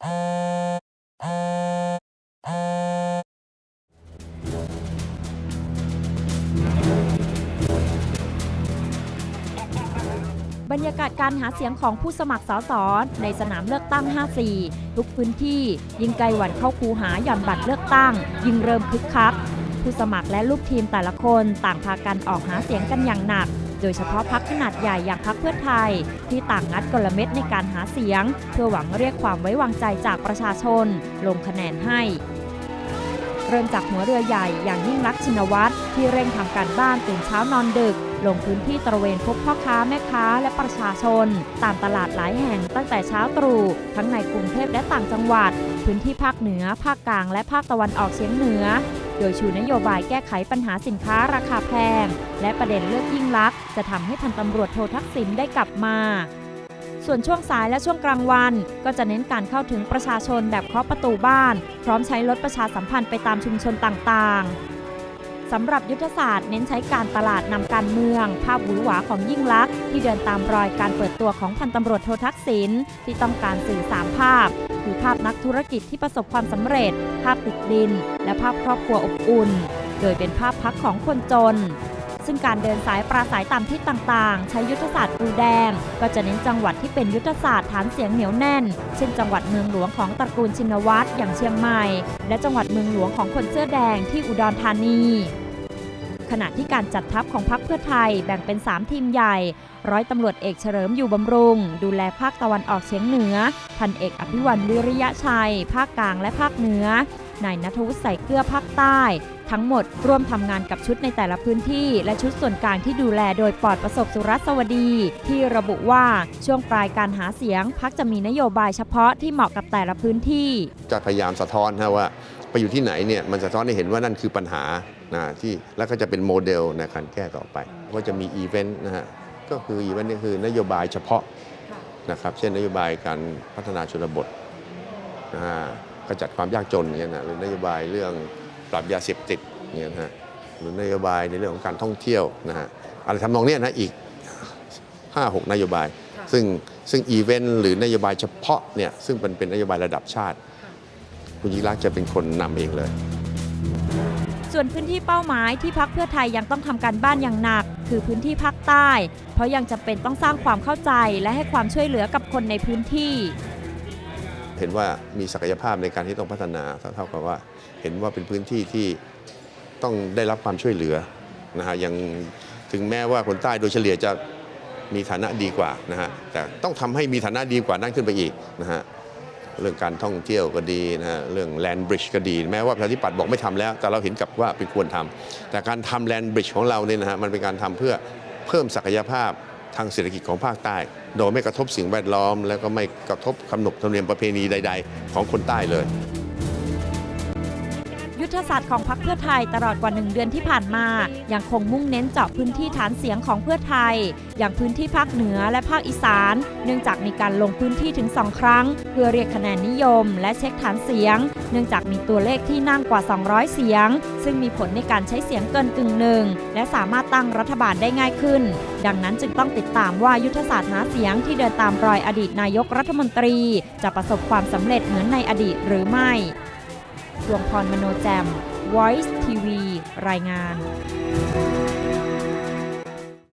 บรรยากาศการหาเสียงของผู้สมัครสสในสนามเลือกตั้ง 54 ทุกพื้นที่ยิ่งไกลวันเข้าคูหาหย่อนบัตรเลือกตั้ง ยิ่งเริ่มคึกคัก ผู้สมัครและลูกทีมแต่ละคนต่างพากันออกหาเสียงกันอย่างหนัก โดยเฉพาะพักขนาดใหญ่อย่างพักเพื่อไทย ที่ต่างงัดกลเม็ดในการหาเสียง เพื่อหวังเรียกความไว้วางใจจากประชาชน ลงคะแนนให้เริ่มจากหัวเรือใหญ่อย่างยิ่งรักชินวัตรที่เร่งทำการบ้านตื่นเช้านอนดึก ลงพื้นที่ตระเวนพบพ่อค้าแม่ค้าและประชาชน ตามตลาดหลายแห่งตั้งแต่เช้าตรู่ทั้งในกรุงเทพและต่างจังหวัด พื้นที่ภาคเหนือ ภาคกลางและภาคตะวันออกเฉียงเหนือ โดยชูนโยบายแก้ไขปัญหาสินค้าราคาแพง และประเด็นเลือกยิ่งลักษณ์จะทำให้พันตำรวจโททักษิณได้กลับมา ส่วนช่วงสายและช่วงกลางวัน ก็จะเน้นการเข้าถึงประชาชนแบบเคาะประตูบ้าน พร้อมใช้รถประชาสัมพันธ์ไปตามชุมชนต่างๆสำหรับยุทธศาสตร์เน้นใช้การตลาดนำการเมือง ภาพหวือหวาของยิ่งลักษณ์ที่เดินตามรอยการเปิดตัวของพันตำรวจโททักษิณที่ต้องการสื่อสามภาพ คือภาพนักธุรกิจที่ประสบความสำเร็จ ภาพติดดิน และภาพครอบครัวอบอุ่น โดยเป็นภาพพักของคนจน ซึ่งการเดินสายปราศัยตามทิศต่างๆ ใช้ยุทธศาสตร์ปูแดง ก็จะเน้นจังหวัดที่เป็นยุทธศาสตร์ฐานเสียงเหนียวแน่น เช่นจังหวัดเมืองหลวงของตระกูลชินวัตรอย่างเชียงใหม่ และจังหวัดเมืองหลวงของคนเสื้อแดงที่อุดรธานีขณะที่การจัดทัพของพรรคเพื่อไทยแบ่งเป็น 3 ทีมใหญ่ ร้อยตำรวจเอกเฉลิมอยู่บำรุง ดูแลภาคตะวันออกเฉียงเหนือ พันเอกอภิวันวิริยะชัย ภาคกลางและภาคเหนือนายนัทวุฒิใส่เกลือภาคใต้ ทั้งหมดร่วมทำงานกับชุดในแต่ละพื้นที่ และชุดส่วนกลางที่ดูแลโดยปลอดประสบสุรสวดี ที่ระบุว่าช่วงปลายการหาเสียงพักจะมีนโยบายเฉพาะที่เหมาะกับแต่ละพื้นที่ จะพยายามสะท้อนนะว่าไปอยู่ที่ไหนเนี่ยมันสะท้อนให้เห็นว่านั่นคือปัญหานะที่แล้วก็จะเป็นโมเดลในการแก้ต่อไป ก็จะมีอีเวนต์นะฮะ ก็คืออีเวนต์นี่คือนโยบายเฉพาะนะครับ เช่นนโยบายการพัฒนาชนบทนะฮะกระจัดความยากจนเนี่ยนะหรือนโยบายเรื่องปราบยาเสพติดเนี่ยนะฮะหรือนโยบายในเรื่องของการท่องเที่ยวนะฮะอะไรทำนองเนี้ยนะอีก 5-6 นโยบาย ซึ่งซึ่งอีเวนต์หรือนโยบายเฉพาะเนี่ยซึ่งเป็นเป็นนโยบายระดับชาติ คุณยิ่งรักษณ์จะเป็นคนนำเองเลย ส่วนพื้นที่เป้าหมายที่พักเพื่อไทยยังต้องทำการบ้านอย่างหนัก คือพื้นที่ภาคใต้ เพราะยังจำเป็นต้องสร้างความเข้าใจและให้ความช่วยเหลือกับคนในพื้นที่ เห็นว่ามีศักยภาพในการที่ต้องพัฒนาเท่ากับว่า เห็นว่าเป็นพื้นที่ที่ต้องได้รับความช่วยเหลือนะฮะยังถึงแม้ว่าคนใต้โดยเฉลี่ยจะมีฐานะดีกว่านะฮะแต่ต้องทำให้มีฐานะดีกว่านั้นขึ้นไปอีกนะฮะ เรื่องการท่องเที่ยวก็ดีนะเรื่องแลนด์บริดจ์ก็ดี แม้ว่าประชาธิปัตย์บอกไม่ทำแล้ว แต่เราเห็นกับว่าเป็นควรทำแต่การทำแลนด์บริดจ์ของเราเนี่ยนะฮะมันเป็นการทำเพื่อเพิ่มศักยภาพทางเศรษฐกิจของภาคใต้ โดยไม่กระทบสิ่งแวดล้อม แล้วก็ไม่กระทบขนบธรรมเนียมประเพณีใด ๆ ของคนใต้เลย ยุทธศาสตร์ของพรรคเพื่อไทยตลอดกว่า 1 เดือนที่ผ่านมา ยังคงมุ่งเน้นเจาะพื้นที่ฐานเสียงของเพื่อไทย อย่างพื้นที่ภาคเหนือและภาคอีสาน เนื่องจากมีการลงพื้นที่ถึง 2 ครั้ง เพื่อเรียกคะแนนนิยม และเช็คฐานเสียง เนื่องจากมีตัวเลขที่นั่งกว่า 200 เสียง ซึ่งมีผลในการใช้เสียงเกินกึ่งหนึ่งและสามารถตั้งรัฐบาลได้ง่ายขึ้น ดังนั้นจึงต้องติดตามว่ายุทธศาสตร์หาเสียงที่เดินตามรอยอดีตนายกรัฐมนตรี จะประสบความสำเร็จเหมือนในอดีตหรือไม่ วงพรมโนแจม Voice TV รายงาน